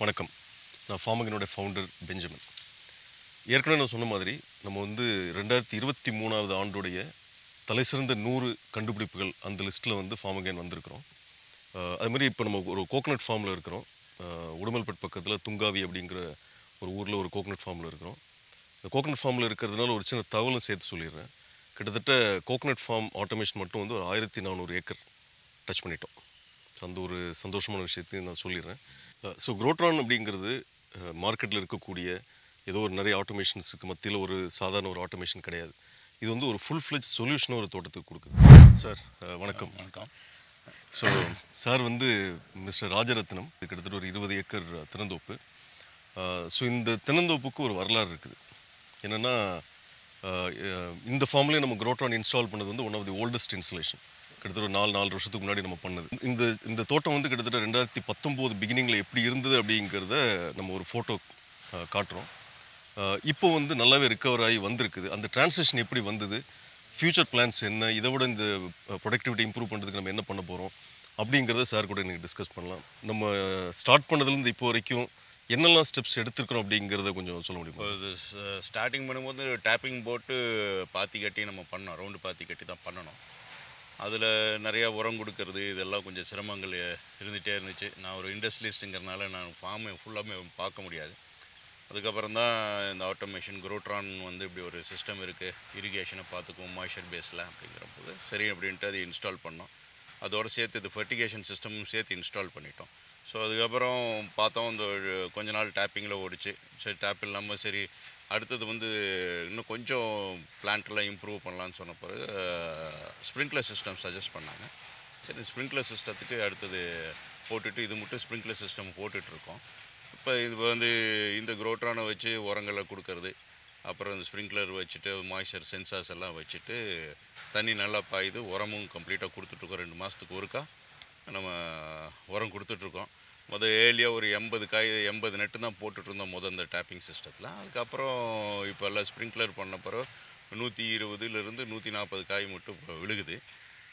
வணக்கம். நான் ஃபார்மகினுடைய founder Benjamin. ஏற்கனவே நான் சொன்ன மாதிரி நம்ம வந்து ரெண்டாயிரத்தி இருபத்தி மூணாவது ஆண்டுடைய தலைசிறந்த நூறு கண்டுபிடிப்புகள் அந்த லிஸ்ட்டில் வந்து ஃபார்மகன் வந்திருக்கிறோம். அஹ் அது மாதிரி இப்போ நம்ம ஒரு கோகனட் ஃபார்மில் இருக்கிறோம். உடுமல்பேட் பக்கத்தில் துங்காவி அப்படிங்கிற ஒரு ஊரில் ஒரு கோகனட் ஃபார்மில் இருக்கிறோம். இந்த கோகனட் ஃபார்மில் இருக்கிறதுனால ஒரு சின்ன தகவலும் சேர்த்து சொல்லிடுறேன். கிட்டத்தட்ட கோகனட் ஃபார்ம் ஆட்டோமேஷன் மட்டும் வந்து ஒரு ஆயிரத்தி நானூறு ஏக்கர் டச் பண்ணிட்டோம். அந்த ஒரு சந்தோஷமான விஷயத்தையும் நான் சொல்லிடுறேன். ஸோ குரோட்ரான் அப்படிங்கிறது மார்க்கெட்டில் இருக்கக்கூடிய ஏதோ ஒரு நிறைய ஆட்டோமேஷன்ஸுக்கு மத்தியில் ஒரு சாதாரண ஒரு ஆட்டோமேஷன் கிடையாது. இது வந்து ஒரு ஃபுல் ஃப்ளெஜ் சொல்யூஷனை ஒரு தோட்டத்துக்கு கொடுக்குது. சார் வணக்கம். வணக்கம். ஸோ சார் வந்து மிஸ்டர் ராஜரத்னம் கிட்டத்தட்ட ஒரு இருபது ஏக்கர் திறந்தோப்பு ஸோ இந்த தென்னந்தோப்புக்கு ஒரு வரலாறு இருக்குது. என்னென்னா இந்த ஃபார்ம்லேயே நம்ம குரோட்ரான் இன்ஸ்டால் பண்ணது வந்து one of the oldest installation கிட்டத்தட்ட ஒரு நாலு நாலு வருஷத்துக்கு முன்னாடி நம்ம பண்ணது. இந்த இந்த தோட்டம் வந்து கிட்டத்தட்ட ரெண்டாயிரத்தி பத்தொம்போது பிகினிங்கில் எப்படி இருந்தது அப்படிங்கிறத நம்ம ஒரு ஃபோட்டோ காட்டுறோம். இப்போ வந்து நல்லாவே ரிக்கவர் ஆகி வந்திருக்குது. அந்த டிரான்சிஷன் எப்படி வந்தது? ஃப்யூச்சர் பிளான்ஸ் என்ன? இதை விட இந்த ப்ரொடக்டிவிட்டி இம்ப்ரூவ் பண்ணுறதுக்கு நம்ம என்ன பண்ண போகிறோம் அப்படிங்கிறத சார் கூட எனக்கு டிஸ்கஸ் பண்ணலாம். நம்ம ஸ்டார்ட் பண்ணதுலேருந்து இப்போ வரைக்கும் என்னெல்லாம் ஸ்டெப்ஸ் எடுத்திருக்கிறோம் அப்படிங்கிறத கொஞ்சம் சொல்ல முடியுமா? இது ஸ்டார்டிங் பண்ணும்போது டேப்பிங் போட்டு பாத்தி கட்டி நம்ம பண்ணோம். ரவுண்டு பாத்தி கட்டி தான் பண்ணணும். அதில் நிறையா உரம் கொடுக்கறது இதெல்லாம் கொஞ்சம் சிரமங்கள் இருந்துகிட்டே இருந்துச்சு. நான் ஒரு இண்டஸ்ட்ரியலிஸ்ட்டுங்கிறனால நான் ஃபார்மை ஃபுல்லாமே பார்க்க முடியாது. அதுக்கப்புறம் தான் இந்த ஆட்டோமேஷன் குரோட்ரான் வந்து இப்படி ஒரு சிஸ்டம் இருக்குது இரிகேஷனை பார்த்துக்குவோம் மாய்ச்சர் பேஸில் அப்படிங்கிற போது சரி அப்படின்ட்டு அதை இன்ஸ்டால் பண்ணோம். அதோட சேர்த்து இது ஃபர்டிகேஷன் சிஸ்டமும் சேர்த்து இன்ஸ்டால் பண்ணிட்டோம். ஸோ அதுக்கப்புறம் பார்த்தோம் இந்த கொஞ்ச நாள் டேப்பிங்கில் ஓடிச்சு. சரி டேப் இல்லாமல் சரி அடுத்தது வந்து இன்னும் கொஞ்சம் பிளான்ட்லாம் இம்ப்ரூவ் பண்ணலான்னு சொன்ன பிறகு ஸ்ப்ரிங்க்லர் சிஸ்டம் சஜஸ்ட் பண்ணாங்க. சரி ஸ்ப்ரிங்க்லர் சிஸ்டத்துக்கு அடுத்தது போட்டுட்டு இது மட்டும் ஸ்ப்ரிங்க்லர் சிஸ்டம் போட்டுட்ருக்கோம். இப்போ இது வந்து இந்த குரோட்ரானை வச்சு உரங்களை கொடுக்கறது அப்புறம் இந்த ஸ்ப்ரிங்க்லர் வச்சுட்டு மாய்ச்சர் சென்சார்ஸ் எல்லாம் வச்சுட்டு தண்ணி நல்லா பாயுது உரமும் கம்ப்ளீட்டாக கொடுத்துட்ருக்கோம். ரெண்டு மாதத்துக்கு ஒருக்கா நம்ம உரம் கொடுத்துட்ருக்கோம். முதல் ஏர்லியாக ஒரு எண்பது காய் எண்பது நெட்டு தான் போட்டுட்டு இருந்தோம் முதல் இந்த டேப்பிங் சிஸ்டத்தில் அதுக்கப்புறம் இப்போ எல்லாம் ஸ்ப்ரிங்க்லர் பண்ண பிறகு நூற்றி இருபதுலேருந்து நூற்றி நாற்பது காய் மட்டும் இப்போ விழுகுது.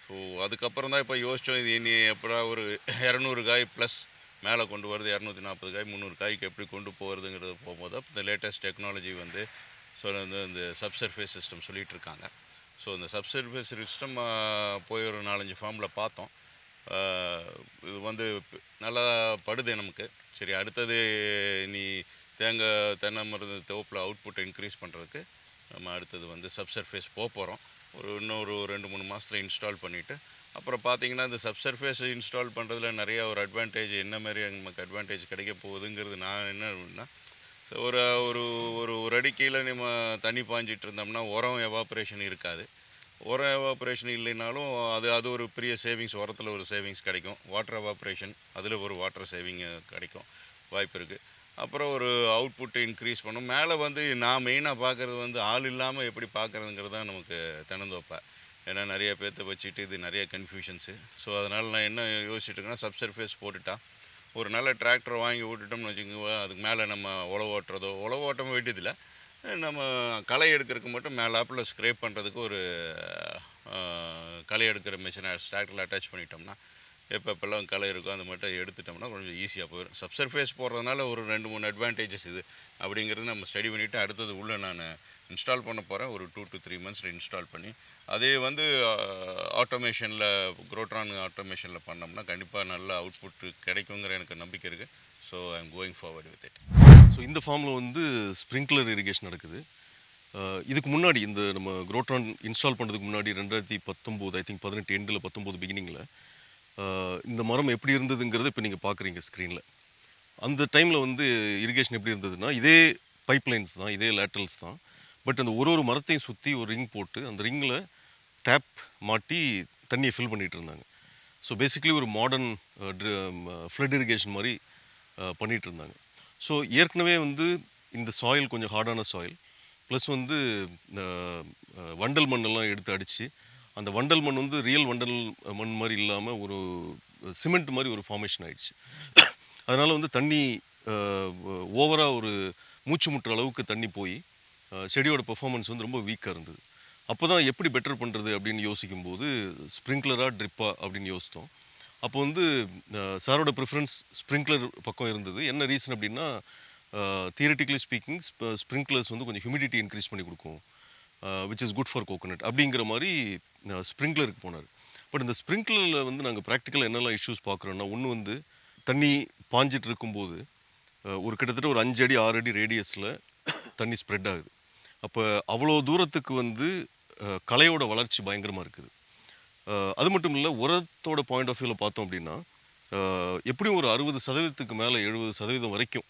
ஸோ அதுக்கப்புறம் தான் இப்போ யோசித்தோம் இது இனி எப்படா ஒரு இரநூறு காய் ப்ளஸ் மேலே கொண்டு வரது இரநூத்தி நாற்பது காய் முந்நூறு காய்க்கு எப்படி கொண்டு போகிறதுங்கிறது போகும்போது இந்த லேட்டஸ்ட் டெக்னாலஜி வந்து ஸோ வந்து இந்த சப்சர்ஃபேஸ் சிஸ்டம் சொல்லிகிட்டு இருக்காங்க. ஸோ இந்த சப்சர்ஃபேஸ் சிஸ்டம் போய் ஒரு நாலஞ்சு ஃபார்மில் பார்த்தோம். இது வந்து நல்லா படுது நமக்கு. சரி அடுத்தது நீ தேங்காய் தென்னை மருந்து தோப்பில் அவுட்புட்டை இன்க்ரீஸ் பண்ணுறதுக்கு நம்ம அடுத்தது வந்து சப்சர்ஃபேஸ் போக போகிறோம் ஒரு இன்னொரு ரெண்டு மூணு மாதத்தில் இன்ஸ்டால் பண்ணிவிட்டு அப்புறம் பார்த்தீங்கன்னா இந்த சப்சர்ஃபேஸ் இன்ஸ்டால் பண்ணுறதுல நிறைய ஒரு அட்வான்டேஜ் என்ன மாதிரி நமக்கு அட்வான்டேஜ் கிடைக்க போகுதுங்கிறது நான் என்ன ஒரு ஒரு ஒரு ஒரு அடி கீழே நம்ம தண்ணி பாஞ்சிட்டு இருந்தோம்னா உரம் எவாப்ரேஷன் இருக்காது. உரம் எவாப்ரேஷன் இல்லைனாலும் அது அது ஒரு பெரிய சேவிங்ஸ் உரத்தில் ஒரு சேவிங்ஸ் கிடைக்கும். வாட்டர் எவாப்ரேஷன் அதில் ஒரு வாட்டர் சேவிங் கிடைக்கும். வாய்ப்பு இருக்குது அப்புறம் ஒரு அவுட்புட் இன்க்ரீஸ் பண்ணும். மேலே வந்து நான் மெயினாக பார்க்குறது வந்து ஆள் இல்லாமல் எப்படி பார்க்குறதுங்கிறது தான் நமக்கு தினந்தோப்பை ஏன்னா நிறைய பேர்த்த வச்சுட்டு இது நிறைய கன்ஃபியூஷன்ஸு ஸோ அதனால் நான் என்ன யோசிச்சுட்டு இருக்கேன்னா சப்சர்ஃபேஸ் போட்டுட்டா ஒரு நல்ல டிராக்டர் வாங்கி விட்டுட்டோம்னு வச்சுக்கோங்க அதுக்கு மேலே நம்ம உழவு ஓட்டுறதோ உழவு ஓட்டம் வேண்டியதில்லை. நம்ம களை எடுக்கிறதுக்கு மட்டும் மேலாப்பில் ஸ்க்ரேப் பண்ணுறதுக்கு ஒரு களை எடுக்கிற மிஷினை டிராக்டரில் அட்டாச் பண்ணிட்டோம்னா எப்போ எப்போல்லாம் களை இருக்கோ அந்த மட்டும் எடுத்துட்டோம்னா கொஞ்சம் ஈஸியாக போயிடும் சப்சர்ஃபேஸ் போடுறதுனால ஒரு ரெண்டு மூணு அட்வான்டேஜஸ் இது. அப்படிங்கிறது நம்ம ஸ்டடி பண்ணிவிட்டு அடுத்தது உள்ளே நான் இன்ஸ்டால் பண்ண போகிறேன் ஒரு டூ டு த்ரீ மந்த்ஸில் இன்ஸ்டால் பண்ணி அதே வந்து ஆட்டோமேஷனில் குரோட்ரான் ஆட்டோமேஷனில் பண்ணோம்னா கண்டிப்பாக நல்ல அவுட்புட் கிடைக்குங்கிற எனக்கு நம்பிக்கை இருக்குது so I am going forward with it so இந்த ஃபார்மில் வந்து ஸ்ப்ரிங்க்லர் இரிகேஷன் நடக்குது. Uh, இதுக்கு முன்னாடி இந்த நம்ம குரோட்ரான் இன்ஸ்டால் பண்ணுறதுக்கு முன்னாடி ரெண்டாயிரத்தி பத்தொம்போது ஐ திங்க் பதினெட்டு எண்டில் பத்தொம்போது பிகினிங்கில் uh, இந்த மரம் எப்படி இருந்ததுங்கிறத இப்போ நீங்கள் பார்க்குறீங்க ஸ்க்ரீனில் அந்த டைமில் வந்து இரிகேஷன் எப்படி இருந்ததுன்னா இதே பைப் லைன்ஸ் தான் இதே லேட்டல்ஸ் தான். பட் அந்த ஒரு ஒரு மரத்தையும் சுற்றி ஒரு ரிங் போட்டு அந்த ரிங்கில் டேப் மாட்டி தண்ணியை ஃபில் பண்ணிகிட்டு இருந்தாங்க. ஸோ பேசிக்கலி ஒரு மாடர்ன் ஃப்ளட் இரிகேஷன் மாதிரி uh, பண்ணிகிட்டு இருந்தாங்க. ஸோ ஏற்கனவே வந்து இந்த சாயில் கொஞ்சம் ஹார்டான சாயில் ப்ளஸ் வந்து வண்டல் மண்ணெல்லாம் எடுத்து அடித்து அந்த வண்டல் மண் வந்து ரியல் வண்டல் மண் மாதிரி இல்லாமல் ஒரு சிமெண்ட் மாதிரி ஒரு ஃபார்மேஷன் ஆகிடுச்சு அதனால் வந்து தண்ணி ஓவராக ஒரு மூச்சு முட்டுற அளவுக்கு தண்ணி போய் செடியோட பெர்ஃபார்மன்ஸ் வந்து ரொம்ப வீக்காக இருந்தது. அப்போ தான் எப்படி பெட்டர் பண்ணுறது அப்படின்னு யோசிக்கும்போது ஸ்ப்ரிங்க்லராக ட்ரிப்பா அப்படின்னு யோசித்தோம். அப்போ வந்து சாரோட ப்ரிஃபரன்ஸ் ஸ்ப்ரிங்க்லர் பக்கம் இருந்தது. என்ன ரீசன் அப்படின்னா தியரட்டிக்கலி ஸ்பீக்கிங் ஸ்ப்ரிங்க்லர்ஸ் வந்து கொஞ்சம் ஹியூமிடிட்டி இன்க்ரீஸ் பண்ணி கொடுக்கும். Which is good for coconut அப்படிங்கிற மாதிரி ஸ்ப்ரிங்க்லருக்கு போனார். பட் இந்த ஸ்ப்ரிங்க்லரில் வந்து நாங்கள் ப்ராக்டிக்கலாக என்னெல்லாம் இஷ்யூஸ் பார்க்குறோன்னா ஒன்று வந்து தண்ணி பாஞ்சிட்டு இருக்கும்போது ஒரு கிட்டத்தட்ட ஒரு அஞ்சடி ஆறு அடி ரேடியஸில் தண்ணி ஸ்ப்ரெட் ஆகுது. அப்போ அவ்வளோ தூரத்துக்கு வந்து கலையோட வளர்ச்சி பயங்கரமாக இருக்குது. அது மட்டும் இல்லை உரத்தோட பாயிண்ட் ஆஃப் வியூவில் பார்த்தோம் அப்படின்னா எப்படியும் ஒரு அறுபது சதவீதத்துக்கு மேலே எழுபது சதவீதம் வரைக்கும்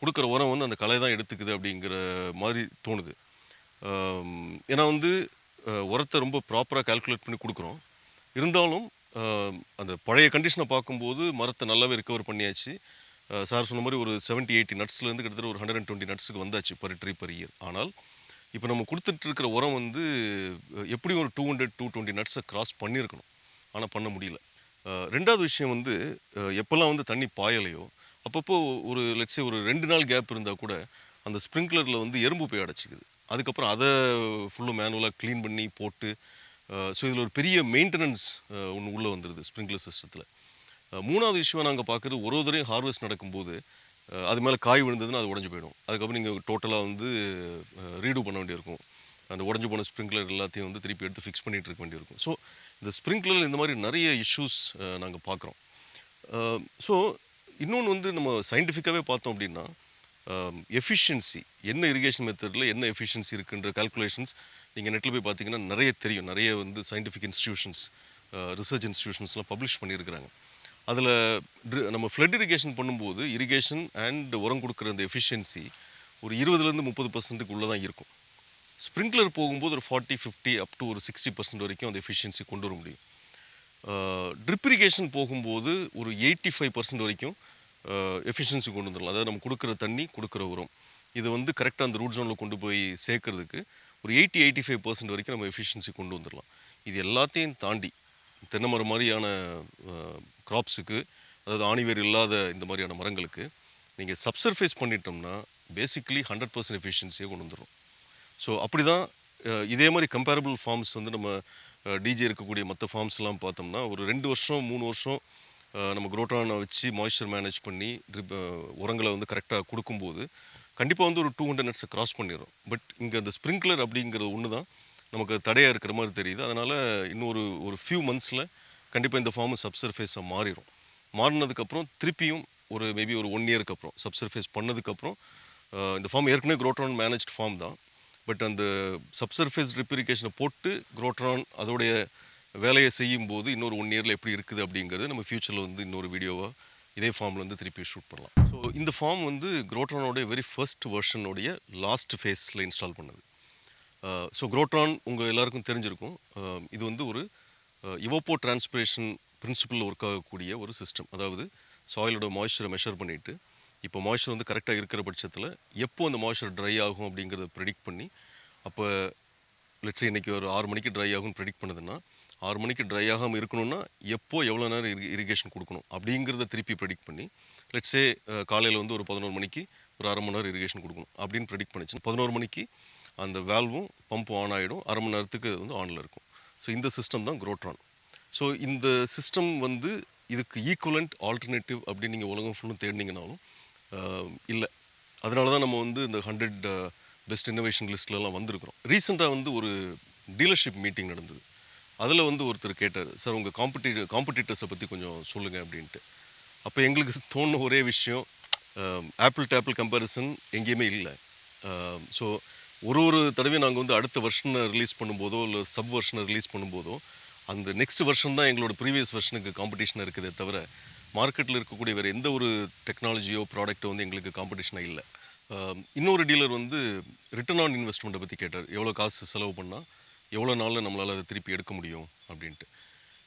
கொடுக்குற உரம் வந்து அந்த கலை தான் எடுத்துக்குது அப்படிங்கிற மாதிரி தோணுது. ஏன்னா வந்து உரத்தை ரொம்ப ப்ராப்பராக கால்குலேட் பண்ணி கொடுக்குறோம். இருந்தாலும் அந்த பழைய கண்டிஷனை பார்க்கும்போது மரத்தை நல்லாவே ரெக்கவர் பண்ணியாச்சு. சார் சொன்ன மாதிரி ஒரு செவன்ட்டி எயிட்டி நட்ஸ்லேருந்து கிட்டத்தட்ட ஒரு ஹண்ட்ரட் அண்ட் டுவெண்ட்டி நட்ஸுக்கு வந்தாச்சு பர் ட்ரீ பர் இயர் ஆனால் இப்போ நம்ம கொடுத்துட்ருக்கிற உரம் வந்து எப்படி ஒரு டூ ஹண்ட்ரட் டூ டுவெண்ட்டி நட்ஸை கிராஸ் பண்ணியிருக்கணும்? ஆனால் பண்ண முடியல. ரெண்டாவது விஷயம் வந்து எப்போல்லாம் வந்து தண்ணி பாயலையோ அப்பப்போ ஒரு லட்சம் ஒரு ரெண்டு நாள் கேப் இருந்தால் கூட அந்த ஸ்ப்ரிங்க்லரில் வந்து எறும்பு போய் அடைச்சிக்குது. அதுக்கப்புறம் அதை ஃபுல்லும் மேனுவலாக க்ளீன் பண்ணி போட்டு ஸோ இதில் ஒரு பெரிய மெயின்டெனன்ஸ் ஒன்று உள்ளே வந்துடுது ஸ்ப்ரிங்க்லர் சிஸ்டத்தில் மூணாவது விஷயம் நாங்கள் பார்க்குறது ஒரு ஒரு தடவையும் ஹார்வெஸ்ட் நடக்கும்போது அது மேலே காய் விழுந்ததுன்னா அது உடஞ்சி போயிடும். அதுக்கப்புறம் நீங்கள் டோட்டலாக வந்து ரீடூ பண்ண வேண்டியிருக்கும். அந்த உடஞ்சி போன ஸ்ப்ரிங்க்லர் எல்லாத்தையும் வந்து திருப்பி எடுத்து ஃபிக்ஸ் பண்ணிகிட்டு இருக்க வேண்டியிருக்கும். ஸோ இந்த ஸ்ப்ரிங்க்லர் இந்த மாதிரி நிறைய இஷ்யூஸ் நாங்கள் பார்க்குறோம் ஸோ இன்னொன்று வந்து நம்ம சயின்டிஃபிக்காகவே பார்த்தோம் அப்படின்னா எஃபிஷியன்சி என்ன இரிகேஷன் மெத்தடில் என்ன எஃபிஷியன்சி இருக்குன்ற கால்குலேஷன்ஸ் நீங்கள் நெட்டில் போய் பார்த்தீங்கன்னா நிறைய தெரியும். நிறைய வந்து சயின்டிஃபிக் இன்ஸ்டியூஷன்ஸ் ரிசர்ச் இன்ஸ்டியூஷன்ஸ்லாம் பப்ளிஷ் பண்ணியிருக்கிறாங்க. அதில் நம்ம ஃப்ளட் இரிகேஷன் பண்ணும்போது இரிகேஷன் அண்ட் உரம் கொடுக்குற அந்த எஃபிஷியன்சி ஒரு இருபதுலேருந்து முப்பது பர்சன்ட்டுக்கு உள்ளே தான் இருக்கும். ஸ்ப்ரிங்க்லர் போகும்போது ஒரு ஃபார்ட்டி ஃபிஃப்டி அப் டு ஒரு சிக்ஸ்டி பர்சன்ட் வரைக்கும் அந்த எஃபிஷியன்சி கொண்டு வர முடியும். ட்ரிப் இரிகேஷன் போகும்போது ஒரு எயிட்டி ஃபைவ் பர்சன்ட் வரைக்கும் எஃபிஷியன்சி கொண்டு வந்துடலாம். அதாவது நம்ம கொடுக்குற தண்ணி கொடுக்குற உரம். இது வந்து கரெக்டாக அந்த ரூட் ஜோனில் கொண்டு போய் சேர்க்கறதுக்கு ஒரு எயிட்டி எயிட்டி ஃபைவ் பர்சன்ட் வரைக்கும் நம்ம எஃபிஷியன்சி கொண்டு வந்துடலாம். இது எல்லாத்தையும் தாண்டி தென்னை மரம் மாதிரியான க்ராப்ஸுக்கு அதாவது ஆணிவேர் இல்லாத இந்த மாதிரியான மரங்களுக்கு நீங்கள் சப்சர்ஃபேஸ் பண்ணிட்டோம்னா பேசிக்கலி ஹண்ட்ரட் பர்சன்ட் எஃபிஷியன்சியை கொண்டு வந்துடும் ஸோ அப்படி தான் இதே மாதிரி கம்பேரபிள் ஃபார்ம்ஸ் வந்து நம்ம டிஜே இருக்கக்கூடிய மற்ற ஃபார்ம்ஸ்லாம் பார்த்தோம்னா ஒரு ரெண்டு வருஷம் மூணு வருஷம் நம்ம குரோட்டானை வச்சு மாய்ஸ்சர் மேனேஜ் பண்ணி drip, உரங்களை வந்து கரெக்டாக கொடுக்கும்போது கண்டிப்பாக வந்து ஒரு டூ ஹண்ட்ரட் நட்ஸை க்ராஸ் பண்ணிடும் பட் இங்கே அந்த ஸ்ப்ரிங்க்லர் அப்படிங்கிறது ஒன்று தான் நமக்கு தடையாக இருக்கிற மாதிரி தெரியுது. அதனால் இன்னொரு ஒரு ஃபியூ மந்த்ஸில் கண்டிப்பாக இந்த ஃபார்ம் சப்சர்ஃபேஸாக மாறிடும் மாறினதுக்கப்புறம் திருப்பியும் ஒரு மேபி ஒரு ஒன் இயருக்கு அப்புறம் சப்சர்ஃபேஸ் பண்ணதுக்கப்புறம் இந்த ஃபார்ம் ஏற்கனவே குரோட்ரான் மேனேஜ்ட் ஃபார்ம் தான். பட் அந்த சப்சர்ஃபேஸ் ரிப்பரிகேஷனை போட்டு குரோட்ரான் அதோடைய வேலையை செய்யும் போது இன்னொரு ஒன் இயரில் எப்படி இருக்குது அப்படிங்கிறது நம்ம ஃப்யூச்சரில் வந்து இன்னொரு வீடியோவாக இதே ஃபார்மில் வந்து திருப்பி ஷூட் பண்ணலாம். ஸோ இந்த ஃபார்ம் வந்து குரோட்ரானோடைய வெரி ஃபர்ஸ்ட் வெர்ஷனுடைய லாஸ்ட் ஃபேஸில் இன்ஸ்டால் பண்ணது. ஸோ குரோட்ரான் உங்கள் எல்லாருக்கும் தெரிஞ்சிருக்கும். இது வந்து ஒரு இவோப்போ டிரான்ஸ்பிரேஷன் பிரின்சிபல் ஒர்க் ஆகக்கூடிய ஒரு சிஸ்டம் அதாவது சாயிலோட மாய்ஸ்சரை மெஷர் பண்ணிவிட்டு இப்போ மாய்ஸ்சர் வந்து கரெக்டாக இருக்கிற பட்சத்தில் எப்போ அந்த மாய்ஸ்சர் ட்ரை ஆகும் அப்படிங்கிறத ப்ரெடிக்ட் பண்ணி அப்போ லெட்ஸ் இன்றைக்கி ஒரு ஆறு மணிக்கு ட்ரை ஆகும்னு ப்ரெடிக்ட் பண்ணுதுன்னா ஆறு மணிக்கு ட்ரை ஆகாமல் இருக்கணும்னா எப்போ எவ்வளோ நேரம் இரி இரிகேஷன் கொடுக்கணும் அப்படிங்கிறத திருப்பி ப்ரெடிக்ட் பண்ணி லெட்ஸே காலையில் வந்து ஒரு பதினோரு மணிக்கு ஒரு அரை மணி நேரம் இரிகேஷன் கொடுக்கணும் அப்படின்னு ப்ரெடிக்ட் பண்ணிச்சு பதினோரு மணிக்கு அந்த வேல்வும் பம்பும் ஆன் ஆகிடும் அரை மணி நேரத்துக்கு அது வந்து ஆனில் இருக்கும். ஸோ இந்த சிஸ்டம் தான் குரோட்ரான் ஸோ இந்த சிஸ்டம் வந்து இதுக்கு ஈக்குவலண்ட் ஆல்டர்னேட்டிவ் அப்படின்னு நீங்கள் உலகம் ஃபுல்லும் தேடினீங்கனாலும் இல்லை. அதனால தான் நம்ம வந்து இந்த ஹண்ட்ரட் பெஸ்ட் இன்னோவேஷன் லிஸ்ட்லலாம் வந்திருக்கிறோம். ரீசெண்டாக வந்து ஒரு டீலர்ஷிப் மீட்டிங் நடந்தது. அதில் வந்து ஒருத்தர் கேட்டார் சார் உங்கள் காம்படி காம்படிட்டர்ஸை பற்றி கொஞ்சம் சொல்லுங்கள் அப்படின்ட்டு. அப்போ எங்களுக்கு தோணுன ஒரே விஷயம் ஆப்பிள் டு ஆப்பிள் கம்பேரிசன் எங்கேயுமே இல்லை. ஸோ ஒரு ஒரு தடவையும் நாங்கள் வந்து அடுத்த வருஷனை ரிலீஸ் பண்ணும்போதோ இல்லை சப் வெர்ஷனை ரிலீஸ் பண்ணும்போதோ அந்த நெக்ஸ்ட் வெர்ஷன் தான் எங்களோட ப்ரீவியஸ் வெர்ஷனுக்கு காம்படிஷன் இருக்குதே தவிர மார்க்கெட்டில் இருக்கக்கூடிய வேறு எந்த ஒரு டெக்னாலஜியோ ப்ராடக்ட்டோ வந்து எங்களுக்கு காம்படிஷனாக இல்லை. இன்னொரு டீலர் வந்து ரிட்டர்ன் ஆன் இன்வெஸ்ட்மெண்ட்டை பற்றி கேட்டார். எவ்வளோ காசு செலவு பண்ணால் எவ்வளோ நாளில் நம்மளால் அதை திருப்பி எடுக்க முடியும் அப்படின்ட்டு.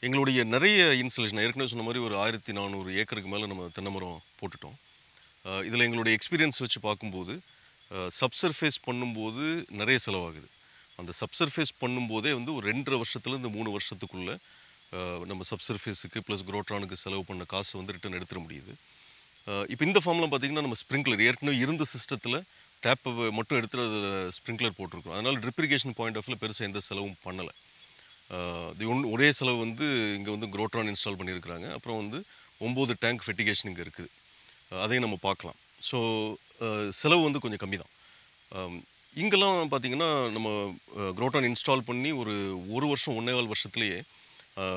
எங்களுடைய நிறைய இன்ஸ்டலேஷன் ஏற்கனவே சொன்ன மாதிரி ஒரு ஆயிரத்தி நானூறு ஏக்கருக்கு மேலே நம்ம தென்னை மரம் போட்டுட்டோம். இதில் எங்களுடைய எக்ஸ்பீரியன்ஸ் வச்சு பார்க்கும்போது சப்சர்ஃபேஸ் பண்ணும்போது நிறைய செலவாகுது. அந்த சப்சர்ஃபேஸ் பண்ணும்போதே வந்து ஒரு ரெண்டரை வருஷத்துலேருந்து மூணு வருஷத்துக்குள்ளே நம்ம சப்சர்ஃபேஸுக்கு ப்ளஸ் குரோட்ரானுக்கு செலவு பண்ண காசு வந்து ரிட்டர்ன் எடுத்துட முடியுது. இப்போ இந்த ஃபார்ம்லாம் பார்த்திங்கன்னா நம்ம ஸ்ப்ரிங்க்லர் ஏற்கனவே இருந்த சிஸ்டத்தில் டேப்பை மட்டும் எடுத்து அதில் ஸ்ப்ரிங்க்லர் போட்டிருக்கோம். அதனால் ட்ரிப்ரிகேஷன் பாயிண்ட் ஆஃப்ல பெருசாக எந்த செலவும் பண்ணலை. இது ஒன் ஒரே செலவு வந்து இங்கே வந்து குரோட்ரான் இன்ஸ்டால் பண்ணியிருக்கிறாங்க. அப்புறம் வந்து ஒம்பது டேங்க் ஃபெட்டிகேஷன் இங்கே இருக்குது. அதையும் நம்ம பார்க்கலாம். ஸோ செலவு வந்து கொஞ்சம் கம்மி தான். இங்கெல்லாம் பார்த்திங்கன்னா நம்ம க்ரோட்டான் இன்ஸ்டால் பண்ணி ஒரு ஒரு வருஷம் ஒன்றே கால் வருஷத்துலேயே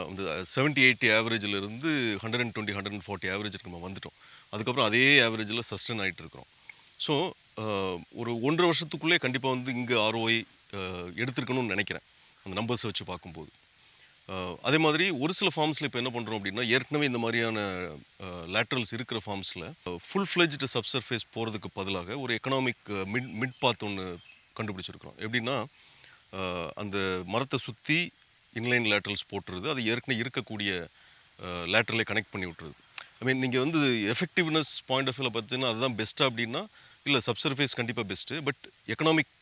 அந்த செவன்ட்டி எயிட்டி ஆவரேஜில் இருந்து hundred and twenty hundred and forty ஆவரேஜுக்கு நம்ம வந்துட்டோம். அதுக்கப்புறம் அதே ஆவரேஜில் சஸ்டெயின் ஆகிட்டு இருக்கிறோம். ஸோ ஒரு ஒன்றரை வருஷத்துக்குள்ளே கண்டிப்பாக வந்து இங்கே ஆர்ஓஐ எடுத்திருக்கணும்னு நினைக்கிறேன். அந்த நம்பர்ஸை வச்சு பார்க்கும்போது. அதே மாதிரி ஒரு சில ஃபார்ம்ஸில் இப்போ என்ன பண்ணுறோம் அப்படின்னா ஏற்கனவே இந்த மாதிரியான லேட்ரல்ஸ் இருக்கிற ஃபார்ம்ஸில் ஃபுல் ஃப்ளெஜ்டு சப்சர்ஃபேஸ் போகிறதுக்கு பதிலாக ஒரு எக்கனாமிக் மிட் மிட் பாத் ஒன்று கண்டுபிடிச்சிருக்கிறோம். எப்படின்னா அந்த மரத்தை சுற்றி இன்லைன் லேட்ரல்ஸ் போட்டுருது அது ஏற்கனவே இருக்கக்கூடிய லேட்ரலை கனெக்ட் பண்ணி விட்டுருது ஐ மீன் நீங்கள் வந்து எஃபெக்டிவ்னஸ் பாயிண்ட் ஆஃப் வியூவில் பார்த்தீங்கன்னா அதுதான் பெஸ்ட்டாக அப்படின்னா இல்லை சப்சர்ஃபேஸ் கண்டிப்பாக பெஸ்ட்டு பட் எக்கனாமிக்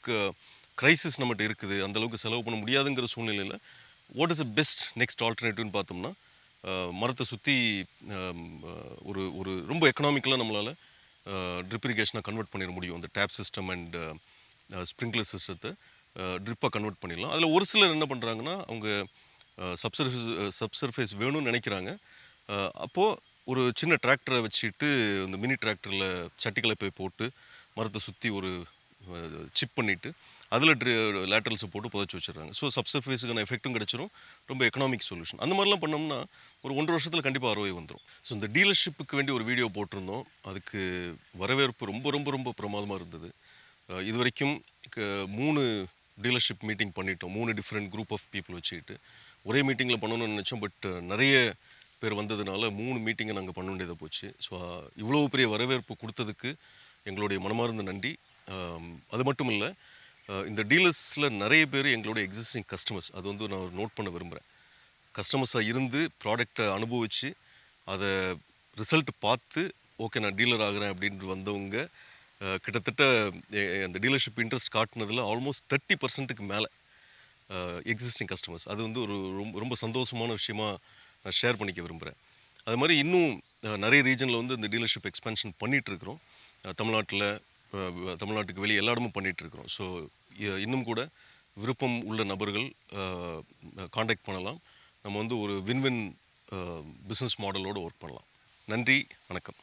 க்ரைசிஸ் நம்மகிட்ட இருக்குது அந்த அளவுக்கு செலவு பண்ண முடியாதுங்கிற சூழ்நிலையில் what is a best next ஆல்டர்னேட்டிவ்னு பார்த்தோம்னா மரத்தை சுற்றி ஒரு ஒரு ரொம்ப எக்கனாமிக்கலாக நம்மளால் ட்ரிப் இரிகேஷனாக கன்வெர்ட் பண்ணிட முடியும். அந்த டேப் சிஸ்டம் அண்ட் ஸ்ப்ரிங்க்லர் சிஸ்டத்தை ட்ரிப்பாக கன்வெர்ட் பண்ணிடலாம். அதில் ஒரு சிலர் என்ன பண்ணுறாங்கன்னா அவங்க சப்சர்ஃபேஸ் சப்சர்ஃபேஸ் வேணும்னு நினைக்கிறாங்க. அப்போது ஒரு சின்ன டிராக்டரை வச்சுட்டு அந்த மினி டிராக்டரில் சட்டிகளை போய் போட்டு மரத்தை சுற்றி ஒரு சிப் பண்ணிவிட்டு அதில் லேட்டரல்ஸை போட்டு புதைச்சி வச்சிடுறாங்க. ஸோ சப்சர்ஃபேஸுக்கான எஃபெக்ட்டும் கிடச்சிரும். ரொம்ப எக்கனாமிக் சொல்யூஷன் அந்த மாதிரிலாம் பண்ணோம்னா ஒரு ஒன்றரை வருஷத்தில் கண்டிப்பாக அறுவை வந்துடும் ஸோ இந்த டீலர்ஷிப்புக்கு வேண்டி ஒரு வீடியோ போட்டிருந்தோம். அதுக்கு வரவேற்பு ரொம்ப ரொம்ப ரொம்ப பிரமாதமாக இருந்தது. இது வரைக்கும் க- மூணு டீலர்ஷிப் மீட்டிங் பண்ணிட்டோம். மூணு டிஃப்ரெண்ட் குரூப் ஆஃப் பீப்புள் வச்சுக்கிட்டு. ஒரே மீட்டிங்கில் பண்ணணும்னு நினச்சோம். பட் நிறைய பேர் வந்ததுனால மூணு மீட்டிங்கை நாங்கள் பண்ண வேண்டியதாக போச்சு. ஸோ இவ்வளோ பெரிய வரவேற்பு கொடுத்ததுக்கு எங்களுடைய மனமார்ந்த நன்றி. அது மட்டும் இல்லை இந்த டீலர்ஸில் நிறைய பேர் எங்களுடைய எக்ஸிஸ்டிங் கஸ்டமர்ஸ் அது வந்து நான் நோட் பண்ண விரும்புகிறேன் கஸ்டமர்ஸாக இருந்து ப்ராடக்டை அனுபவித்து அதை ரிசல்ட் பார்த்து ஓகே நான் டீலர் ஆகிறேன் அப்படின்ட்டு வந்தவங்க கிட்டத்தட்ட அந்த டீலர்ஷிப் இன்ட்ரெஸ்ட் காட்டினதில் ஆல்மோஸ்ட் தேர்ட்டி பர்சன்ட்டுக்கு மேலே எக்ஸிஸ்டிங் கஸ்டமர்ஸ் அது வந்து ஒரு ரொம்ப ரொம்ப சந்தோஷமான விஷயமா நான் ஷேர் பண்ணிக்க விரும்புகிறேன் அது மாதிரி இன்னும் நிறைய ரீஜனில் வந்து இந்த டீலர்ஷிப் எக்ஸ்பென்ஷன் பண்ணிகிட்ருக்குறோம் தமிழ்நாட்டில் தமிழ்நாட்டுக்கு வெளியே எல்லா இடமும் பண்ணிகிட்ருக்குறோம் ஸோ இன்னும் கூட விருப்பம் உள்ள நபர்கள் காண்டாக்ட் பண்ணலாம். நம்ம வந்து ஒரு வின் வின் பிஸ்னஸ் மாடலோடு ஒர்க் பண்ணலாம். நன்றி வணக்கம்.